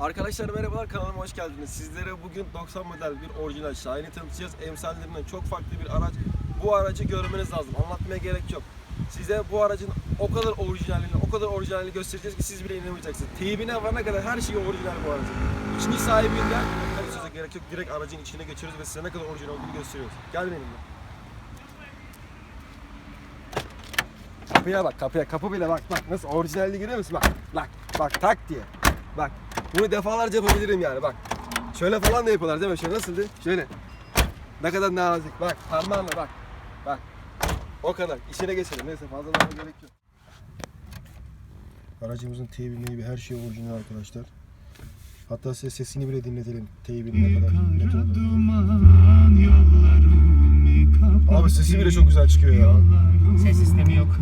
Arkadaşlar merhabalar kanalıma hoş geldiniz. Sizlere bugün 90 model bir orijinal Shine'i tanıtacağız. Emsallerinden çok farklı bir araç. Bu aracı görmeniz lazım. Anlatmaya gerek yok. Size bu aracın o kadar orijinalini, o kadar orijinalini göstereceğiz ki siz bile inanamayacaksınız. Teybine varana kadar her şeyi orijinal bu aracın. İçini sahibinden söze gerek yok. Direkt aracın içine geçiyoruz ve size ne kadar orijinal olduğunu gösteriyoruz. Gel benimle. Kapıya bak kapıya kapı bile bak bak nasıl orijinalliği görüyor musun bak bak bak tak diye bak bunu defalarca yapabilirim yani bak. Şöyle falan da yapıyorlar değil mi? Şöyle nasıldı? Şöyle. Ne kadar nazik. Bak parmağınla bak. Bak. O kadar. İşine geçelim. Neyse fazla lafı gerek yok. Aracımızın teybi meybi her şey orijinal arkadaşlar. Hatta size sesini bile dinletelim. Teybin ne kadar net olduğunu Abi sesi bile çok güzel çıkıyor ya. Ses sistemi yok.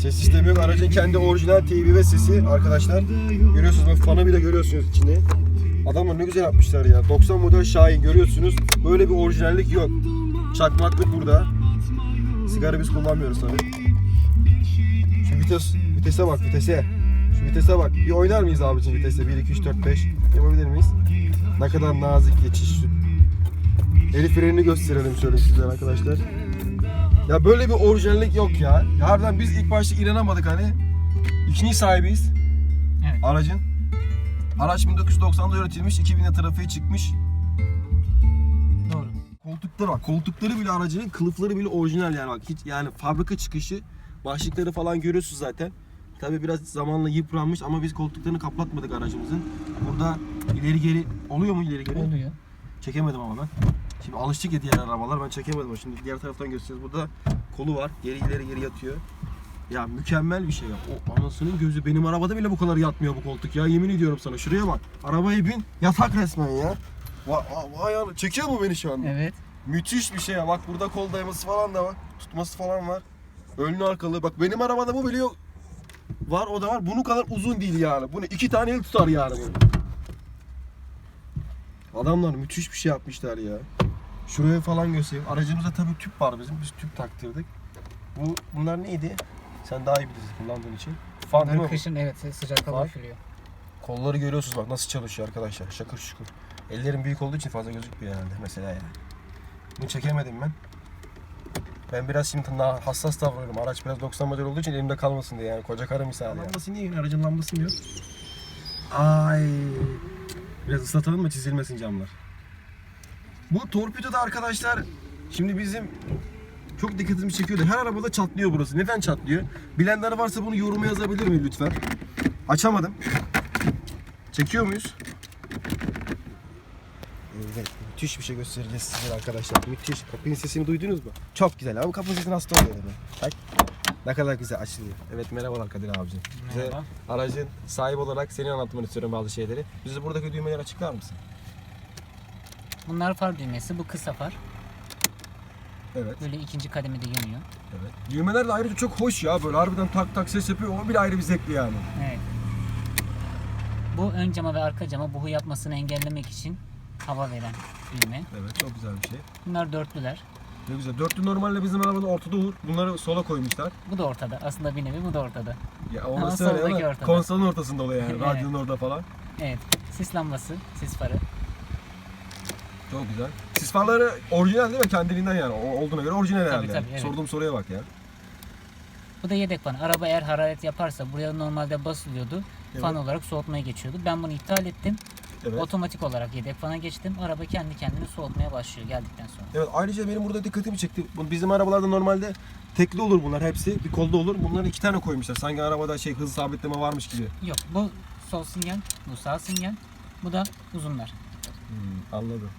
Ses sistemi yok. Aracın kendi orijinal TV ve sesi arkadaşlar. Görüyorsunuz bak fanı bile görüyorsunuz içinde. Adamlar ne güzel yapmışlar ya. 90 model Şahin görüyorsunuz. Böyle bir orijinallik yok. Çakmaklık burada. Sigara biz kullanmıyoruz tabii. Şu vites, vitese bak vitese. Şu vitese bak. Bir oynar mıyız abicim vitese? 1, 2, 3, 4, 5. Yapabilir miyiz? Ne kadar nazik geçiş. El frenini gösterelim şöyle sizlere arkadaşlar. Ya böyle bir orijinallik yok ya. Harbiden biz ilk başta inanamadık hani. İkinci sahibiyiz Evet. aracın. Araç 1990'da üretilmiş, 2000'de trafiğe çıkmış. Doğru. Koltukları bak, koltukları bile aracının kılıfları bile orijinal yani bak. Hiç yani fabrika çıkışı, başlıkları falan görüyorsunuz zaten. Tabi biraz zamanla yıpranmış ama biz koltuklarını kaplatmadık aracımızın. Burada ileri geri oluyor mu ileri geri? Oluyor. Çekemedim ama ben. Şimdi alıştık ya diğer arabalar ben çekemedim. Şimdi diğer taraftan göstereceğiz. Burada kolu var. Geri ileri geri yatıyor. Ya mükemmel bir şey ya. O anasının gözü benim arabada bile bu kadar yatmıyor bu koltuk ya. Yemin ediyorum sana. Şuraya bak. Arabaya bin. Yatak resmen ya. Vay, vay ana. Çekiyor mu beni şu anda? Evet. Müthiş bir şey ya. Bak burada kol dayaması falan da var. Tutması falan var. Önlü arkalı. Bak benim arabada bu bile yok. Var o da var. Bunun kadar uzun değil yani. Bunu iki tane el tutar yani. bunu. Adamlar müthiş bir şey yapmışlar ya. Şuraya falan göstereyim. Aracımızda tabii tüp var bizim. Biz tüp taktırdık. Bu bunlar neydi? Sen daha iyi bilirsin kullandığın için. Fan değil mi? Bu? kışın evet sıcak hava Var. üflüyor. Kolları görüyorsunuz bak nasıl çalışıyor arkadaşlar. Şakır şukur. Ellerim büyük olduğu için fazla gözükmüyor herhalde mesela yani. Bunu çekemedim ben. Ben biraz şimdi na- hassas davranıyorum. Araç biraz 90 model olduğu için elimde kalmasın diye yani. Koca karı misali. Yani. Lambası niye? Aracın lambası mı yok? Ay. Biraz ıslatalım mı çizilmesin camlar. Bu torpido da arkadaşlar şimdi bizim çok dikkatimi çekiyordu. Her arabada çatlıyor burası. Neden çatlıyor? Bilenler varsa bunu yoruma yazabilir mi lütfen? Açamadım. Çekiyor muyuz? Evet, müthiş bir şey göstereceğiz size arkadaşlar. Müthiş. Kapının sesini duydunuz mu? Çok güzel abi. Kapının sesini hasta oluyor mi? Bak. Ne kadar güzel açılıyor. Evet merhabalar Kadir abicim. Bize Merhaba. aracın sahibi olarak senin anlatmanı istiyorum bazı şeyleri. Bize buradaki düğmeleri açıklar mısın? Bunlar far düğmesi. Bu kısa far. Evet. Böyle ikinci kademede yanıyor. Evet. Düğmeler de ayrıca çok hoş ya. Böyle harbiden tak tak ses yapıyor. O bile ayrı bir zevkli yani. Evet. Bu ön cama ve arka cama buhu yapmasını engellemek için hava veren düğme. Evet çok güzel bir şey. Bunlar dörtlüler. Ne güzel. Dörtlü normalde bizim arabada ortada olur. Bunları sola koymuşlar. Bu da ortada. Aslında bir nevi bu da ortada. Ya Ama orası öyle ama ortada. konsolun ortasında oluyor yani. Evet. Radyonun orada falan. Evet. Sis lambası, sis farı. Çok güzel. Sis farları orijinal değil mi? Kendiliğinden yani. O olduğuna göre orijinal herhalde. tabii, evet. Sorduğum soruya bak ya. Bu da yedek fan. Araba eğer hararet yaparsa buraya normalde basılıyordu. Fan Evet. olarak soğutmaya geçiyordu. Ben bunu iptal ettim. Evet. Otomatik olarak yedek fana geçtim. Araba kendi kendini soğutmaya başlıyor geldikten sonra. Evet ayrıca benim burada dikkatimi çekti. Bu- Bizim arabalarda normalde tekli olur bunlar hepsi. Bir kolda olur. Bunları iki tane koymuşlar. Sanki arabada şey hız sabitleme varmış gibi. Yok bu sol sinyal, bu sağ sinyal. Bu da uzunlar. Hmm, anladım.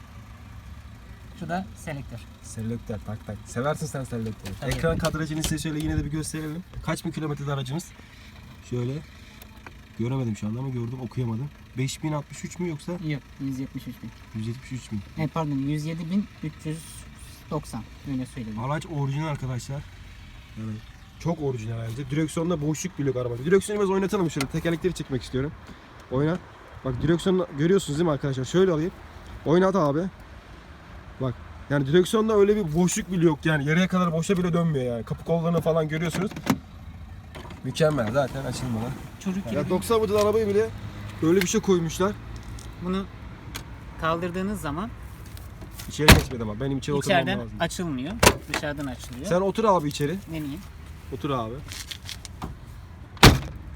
Şu da selektör. Selektör tak tak. Seversin sen selektörü. Tabii. Ekran kadrajını size şöyle yine de bir gösterelim. Kaç bin kilometrede aracımız? Şöyle. Göremedim şu anda ama gördüm okuyamadım. 5063 mü yoksa Yok 173 bin. 173 bin? E, pardon 107 bin 390 öyle söyleyeyim. Araç orijinal arkadaşlar. Yani çok orijinal bence. Direksiyonda boşluk bile yok arabada. Direksiyonu biraz oynatalım şöyle. Tekerlekleri çekmek istiyorum. Oyna. Bak direksiyonu görüyorsunuz değil mi arkadaşlar? Şöyle alayım. Oynat abi. Bak. Yani direksiyonda öyle bir boşluk bile yok yani. Yarıya kadar boşa bile dönmüyor yani. Kapı kollarını falan görüyorsunuz. Mükemmel zaten açılmadan. Çocuk gibi Ya 90 model arabayı bile Böyle bir şey koymuşlar. Bunu kaldırdığınız zaman İçeri geçmedi ama benim içeri oturmam içeriden lazım. açılmıyor. Dışarıdan açılıyor. Sen otur abi içeri. Deneyeyim. Otur abi.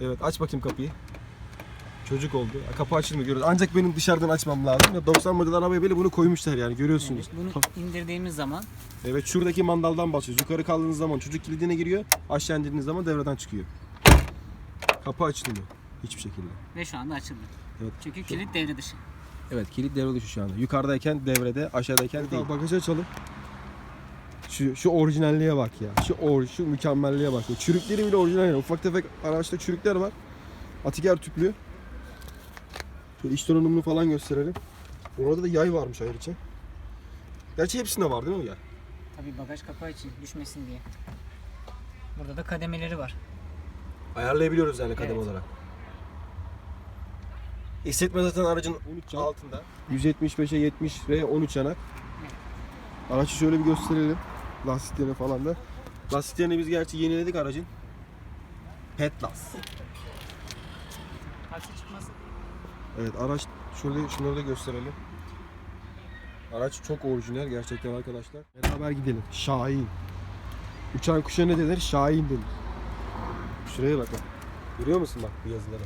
Evet aç bakayım kapıyı. Çocuk oldu. Kapı açılmıyor görüyoruz. Ancak benim dışarıdan açmam lazım. Ya 90 model arabaya böyle bunu koymuşlar yani görüyorsunuz. Evet, bunu indirdiğimiz zaman Evet şuradaki mandaldan başlıyoruz. Yukarı kaldığınız zaman çocuk kilidine giriyor. Aşağı indirdiğiniz zaman devreden çıkıyor. Kapı açılmıyor. Hiçbir şekilde. ve şu anda açıldı. Evet. Çünkü kilit devre dışı. Evet kilit devre dışı şu anda. Yukarıdayken devrede, aşağıdayken değil. Bagajı açalım. Şu, şu orijinalliğe bak ya. Şu or, şu mükemmelliğe bak. ya. Çürükleri bile orijinal. yani. Ufak tefek araçta çürükler var. Atiker tüplü. Şöyle iç donanımını falan gösterelim. Orada da yay varmış ayrıca. Gerçi hepsinde var değil mi o yay? Tabii bagaj kapağı için düşmesin diye. Burada da kademeleri var. Ayarlayabiliyoruz yani kademe Evet. olarak. Hissetme zaten aracın altında. 175'e 70 ve 13 yanak. Aracı şöyle bir gösterelim. Lastiklerini falan da. Lastiklerini biz gerçi yeniledik aracın. Petlas. Evet araç şöyle şunları da gösterelim. Araç çok orijinal gerçekten arkadaşlar. Beraber gidelim. Şahin. Uçan kuşa ne denir? Şahin denir. Şuraya bak. Görüyor musun bak bu yazıları?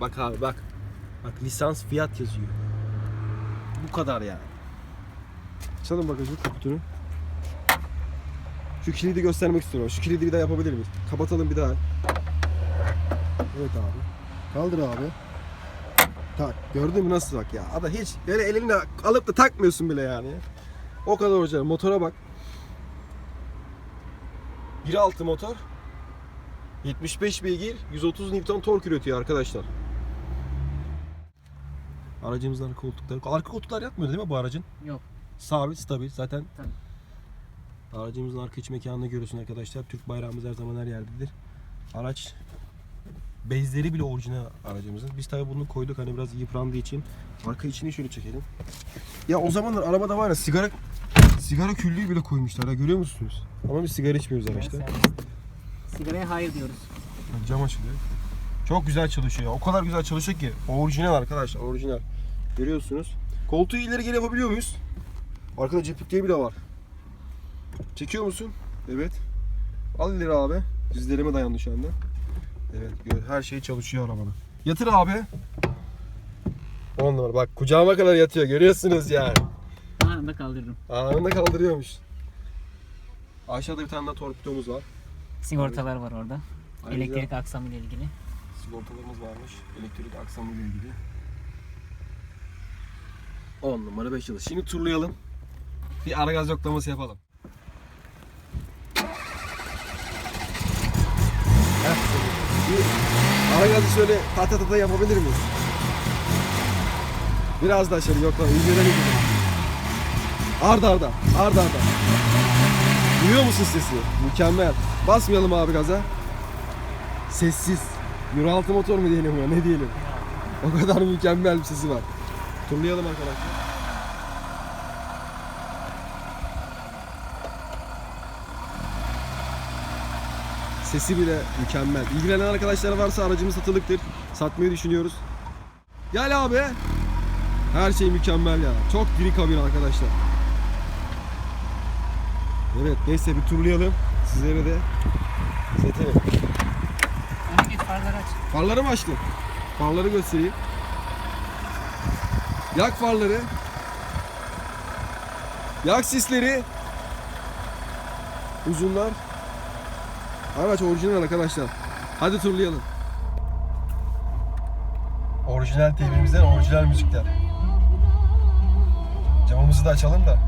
Bak abi bak. Bak lisans fiyat yazıyor. Bu kadar yani. Açalım bagajı kaputunu. Şu kilidi göstermek istiyorum. Şu kilidi bir daha yapabilir miyiz? Kapatalım bir daha. Evet abi. Kaldır abi. Tak. Gördün mü nasıl bak ya? Ada hiç böyle elinle alıp da takmıyorsun bile yani. O kadar orijinal. Motora bak. 1.6 motor. 75 beygir, 130 Newton tork üretiyor arkadaşlar. Aracımızın arka koltukları. Arka koltuklar yatmıyor değil mi bu aracın? Yok. Sabit, stabil. Zaten Tabii. aracımızın arka iç mekanını görüyorsun arkadaşlar. Türk bayrağımız her zaman her yerdedir. Araç bezleri bile orijinal aracımızın. Biz tabii bunu koyduk hani biraz yıprandığı için. Arka içini şöyle çekelim. Ya o zamanlar arabada var ya sigara sigara küllüğü bile koymuşlar ha görüyor musunuz? Ama biz sigara içmiyoruz araçta. Sigaraya hayır diyoruz. Bak Cam açılıyor. Çok güzel çalışıyor. O kadar güzel çalışıyor ki. Orijinal arkadaşlar. Orijinal. Görüyorsunuz. Koltuğu ileri geri yapabiliyor muyuz? Arkada ceplikleri bile var. Çekiyor musun? Evet. Al ileri abi. Dizlerime dayandı şu anda. Evet. Her şey çalışıyor arabada. Yatır abi. 10 numara. Bak kucağıma kadar yatıyor. Görüyorsunuz yani. Anında kaldırdım. Anında kaldırıyormuş. Aşağıda bir tane daha torpidomuz var. Sigortalar var orada. Ayrıca- Elektrik aksamı ile ilgili. sigortalarımız varmış. Elektrik aksamı ile ilgili. 10 numara 5 yıldız. Şimdi turlayalım. Bir ara gaz yoklaması yapalım. Bir ara gazı şöyle tata tata yapabilir miyiz? Biraz daha şöyle yoklama. İzmir'e gidelim. Arda arda. Arda arda. Duyuyor musun sesi? Mükemmel. Basmayalım abi gaza. Sessiz. Euro 6 motor mu diyelim ya ne diyelim. O kadar mükemmel bir sesi var. Turlayalım arkadaşlar. Sesi bile mükemmel. İlgilenen arkadaşlar varsa aracımız satılıktır. Satmayı düşünüyoruz. Gel abi. Her şey mükemmel ya. Çok diri kabin arkadaşlar. Evet neyse bir turlayalım. Sizlere de izletelim. Geç farları aç. Farları mı açtın? Farları göstereyim. Yak farları. Yak sisleri. Uzunlar. Araç orijinal arkadaşlar. Hadi turlayalım. Orijinal TV'mizden orijinal müzikler. Camımızı da açalım da.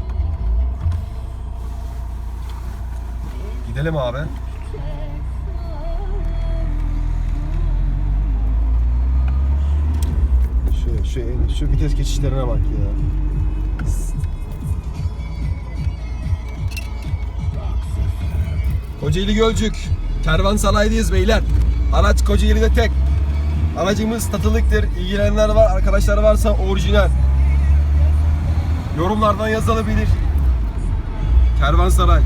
Gidelim abi. Şu, şu, şu vites geçişlerine bak ya. Kocaeli Gölcük. Kervansaray'dayız beyler. Araç Kocaeli'de tek. Aracımız satılıktır. İlgilenenler var, arkadaşlar varsa orijinal. Yorumlardan yazılabilir. Kervansaray.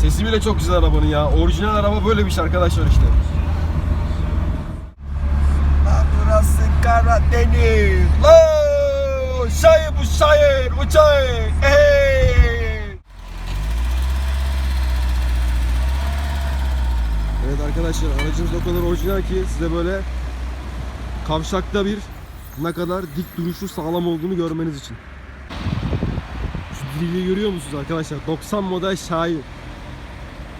Sesi bile çok güzel arabanın ya. Orijinal araba böyle bir şey arkadaşlar işte. Lan burası Karadeniz. Lo! Şair bu bu şair. Hey! Evet arkadaşlar aracımız o kadar orijinal ki size böyle kavşakta bir ne kadar dik duruşu sağlam olduğunu görmeniz için. Şu diriliği görüyor musunuz arkadaşlar? 90 model Şahin.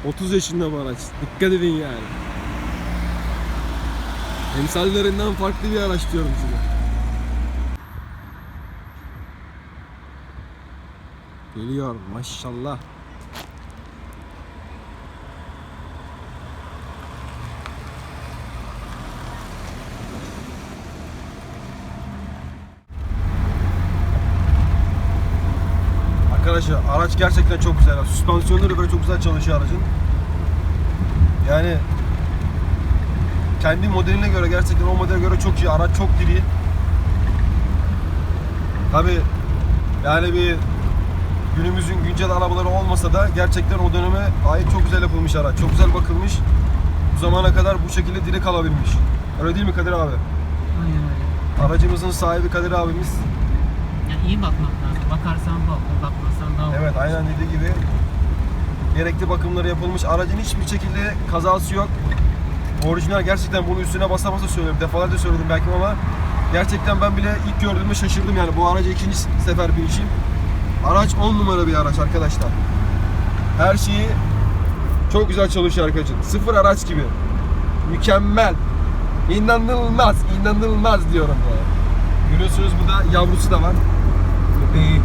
30 yaşında bu araç. Dikkat edin yani. Emsallerinden farklı bir araç diyorum size. Geliyor maşallah. Arkadaşlar araç gerçekten çok güzel. Süspansiyonları böyle çok güzel çalışıyor aracın. Yani kendi modeline göre gerçekten o modele göre çok iyi. Araç çok diri. Tabi yani bir günümüzün güncel arabaları olmasa da gerçekten o döneme ait çok güzel yapılmış araç. Çok güzel bakılmış. Bu zamana kadar bu şekilde diri kalabilmiş. Öyle değil mi Kadir abi? Aynen öyle. Aracımızın sahibi Kadir abimiz. Ya iyi bakmak lazım. Bakarsan bak, bakmazsan daha Evet aynen dediği gibi gerekli bakımları yapılmış. Aracın hiçbir şekilde kazası yok. Orijinal gerçekten bunu üstüne basa basa söylüyorum. Defalarca söyledim belki ama gerçekten ben bile ilk gördüğümde şaşırdım yani. Bu araca ikinci sefer binişim. Araç 10 numara bir araç arkadaşlar. Her şeyi çok güzel çalışıyor aracın. Sıfır araç gibi. Mükemmel. İnanılmaz, inanılmaz diyorum ya. Görüyorsunuz burada yavrusu da var. Bebeği.